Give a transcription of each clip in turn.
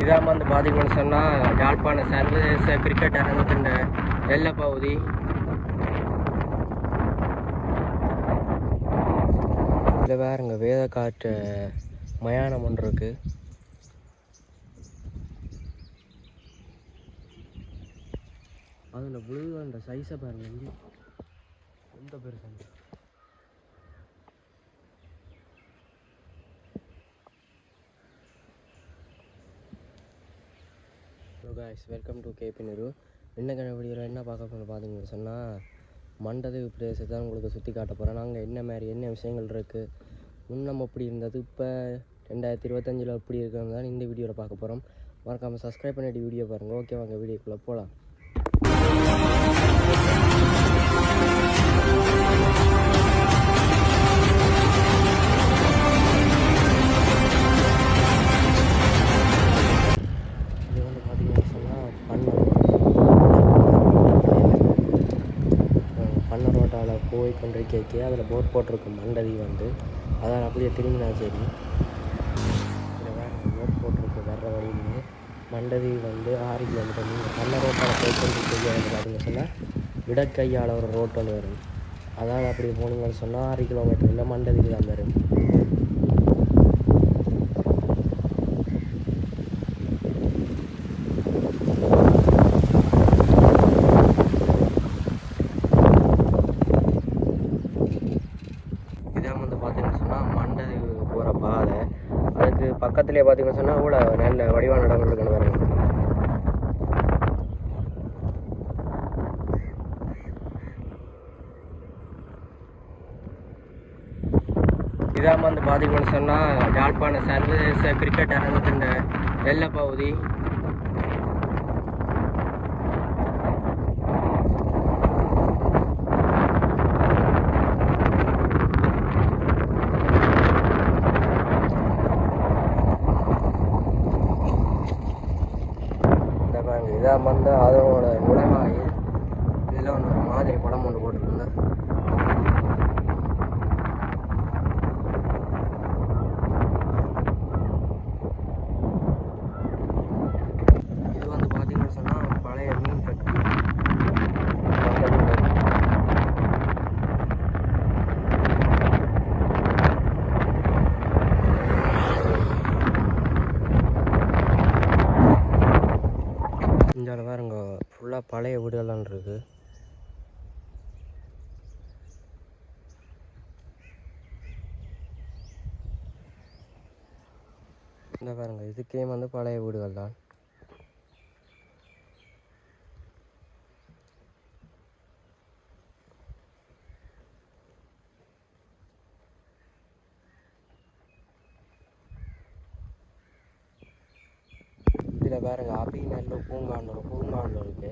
இதான் வந்து பார்த்தீங்கன்னு சொன்னால் யாழ்ப்பாண சர்வதேச கிரிக்கெட் அரங்கத்தின் எல்லை பகுதி. இதில் வேறுங்க வேத காற்று மயானம் ஒன்று இருக்குது அதில் விழுது அந்த சைஸை பாருங்க எந்த பெருசாங்க ஹலோ காய்ஸ் வெல்கம் டு கேபி நெரு என்ன வீடியோவில் என்ன பார்க்க போகிறோம் பார்த்தீங்கன்னு சொன்னால் மண்டதேவி பிரதேசத்தை தான் உங்களுக்கு சுற்றி காட்ட போகிறேன் நாங்கள் என்ன மாதிரி என்ன விஷயங்கள் இருக்குது முன்னம் எப்படி இருந்தது இப்போ ரெண்டாயிரத்தி இருபத்தஞ்சில் எப்படி இருக்கிறது தான் இந்த வீடியோவில் பார்க்க போகிறோம் மறக்காமல் சப்ஸ்கிரைப் பண்ணிட்டு வீடியோ பாருங்கள் ஓகே வாங்க வீடியோக்குள்ளே போகலாம் அப்படின்னு சொன்னால் பண்ண பண்ண ரோட்டால் போய் கொண்டிருக்கே அதில் போட் போட்டிருக்கும் மண்டதி வந்து. அதான் அப்படியே திரும்பினா சரி. இதில் வேறு போட் போட்டிருக்கு வர்ற வழியிலேயே. மண்டதி வந்து ஆறு கிலோமீட்டர் நீங்கள் பண்ண ரோட்டால் போய் கொண்டிருக்கீங்க பார்த்தீங்கன்னு சொன்னால் இடக்கையால் ஒரு ரோட் ஒன்று வரும். அதான் அப்படி போனீங்கன்னு சொன்னால் ஆறு கிலோமீட்டரில் மண்டதிக்கு தான் வரும் இதான் வந்து பார்த்தீங்கன்னு சொன்னால் மண்டதி போகிற பாதை அதுக்கு பக்கத்துலேயே பார்த்தீங்கன்னு சொன்னால் கூட நல்ல வடிவான இடங்கள் இருக்குன்னு பாருங்க. இதாம வந்து பார்த்தீங்கன்னு சொன்னால் யாழ்ப்பாண சர்வதேச கிரிக்கெட் அரங்கத்தின் எல்லை பகுதி இந்த பாருங்க இதான் வந்து அதோட நுழைவாயில் இதில் ஒன்று ஒரு மாதிரி படம் ஒன்று போட்டிருந்தேன் இது வந்து பார்த்தீங்கன்னு சொன்னால் பழைய மீன் ஃபேக்ட்ரி இந்த பாருங்க ஃபுல்லாக பழைய வீடுகள்லாம் இருக்கு. இந்த பாருங்க இதுக்கே வந்து பழைய வீடுகள் தான் இதில் பாருங்கள் அபி நல்ல பூங்காண்டூர் ஒரு இருக்கு.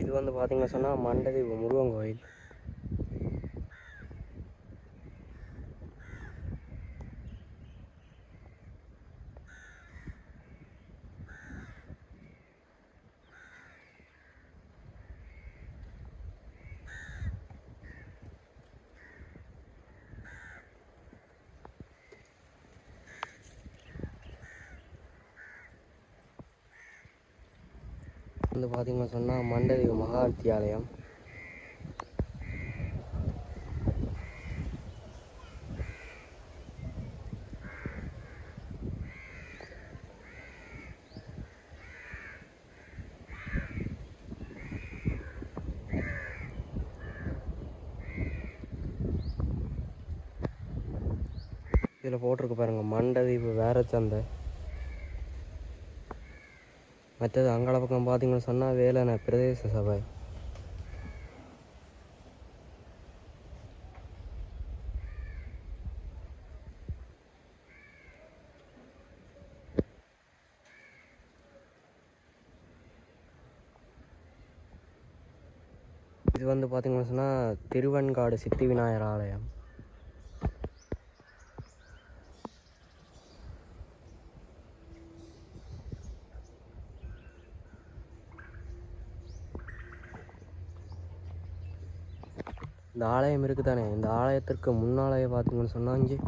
இது வந்து பார்த்தீங்கன்னா சொன்னால் மண்டதி முருகன் கோயில். வந்து பார்த்தீங்கன்னா சொன்னால் மண்டதி மகா வித்தியாலயம் இதில் போட்டிருக்கு பாருங்க மண்டதீபு வேற சந்தை. மற்றது அங்காள பக்கம் பார்த்தீங்கன்னு சொன்னால் வேலனை பிரதேச சபை. இது வந்து பார்த்தீங்கன்னு சொன்னால் திருவெண்காடு சித்தி விநாயகர் ஆலயம். இந்த ஆலயம் இருக்குதானே? இந்த ஆலயத்திற்கு முன்னாலய பார்த்தீங்கன்னு சொன்னாங்க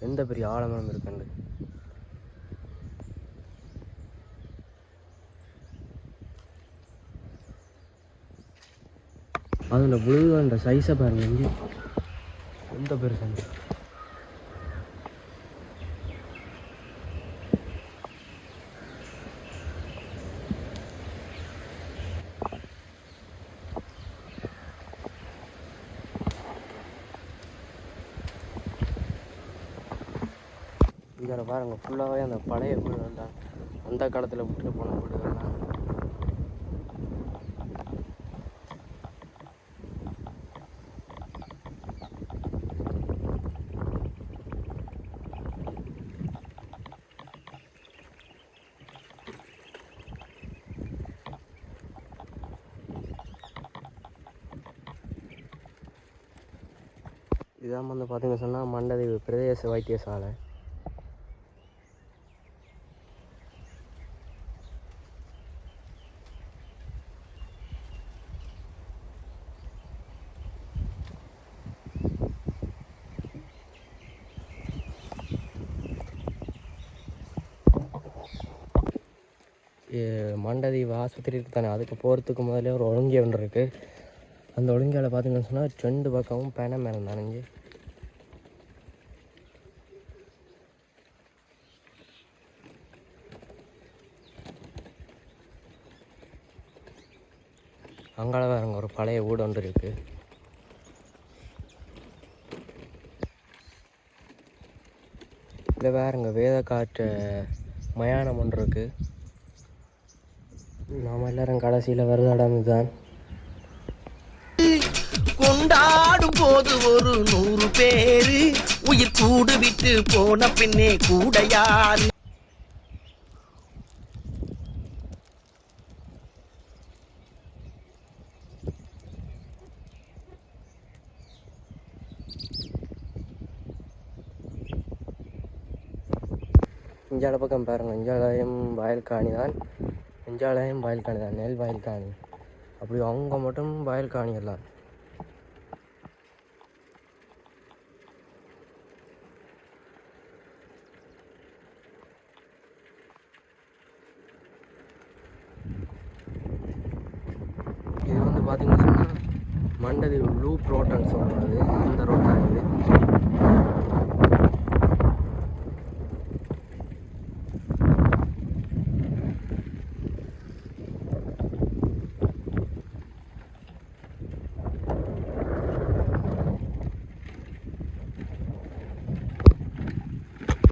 எந்த பெரிய ஆலமரம் இருக்குண்டு அதில் புழுவோட சைஸை பாருங்க இங்கே. எந்த பெருசு? இதில் பாருங்கள் ஃபுல்லாகவே அந்த பழைய வீடு தான் அந்த காலத்தில் விட்டுட்டு போன வீடுகள் தான். இதான் வந்து பார்த்தீங்க சொன்னால் மண்டதீவு பிரதேச வைத்தியசாலை. மண்டதீவு ஆஸ்பத்திரி இருக்கு தானே அதுக்கு போகிறதுக்கு முதல்ல ஒரு ஒழுங்கி ஒன்று இருக்குது அந்த ஒழுங்கால பார்த்தீங்கன்னு சொன்னால் ரெண்டு பக்கமும் பேன மேலே நனைஞ்சு. அங்கால வேறுங்க ஒரு பழைய வீடு ஒன்று இருக்குது இல்லை வேறுங்க வேத காற்று மயானம் ஒன்று இருக்குது நாம் எல்லாரும் கடைசியில் வருத இடம் இதுதான் கொண்டாடும் போது ஒரு நூறு பேரு உயிர் கூடு விட்டு போன பின்னே கூட யாரு? இஞ்சால பக்கம் பாருங்க. இஞ்சாலயம் வயல் காணி தான் இஞ்சாலயம் வயல் காணி தான் நெல் வயல் காணி. அப்படி அவங்க மட்டும் வயல் காணி எல்லாம். இது வந்து பார்த்தீங்கன்னா சொன்னால் மண்டதி லூப் ரோட்டான்னு சொல்கிறது அந்த ரோட்டாக இருக்குது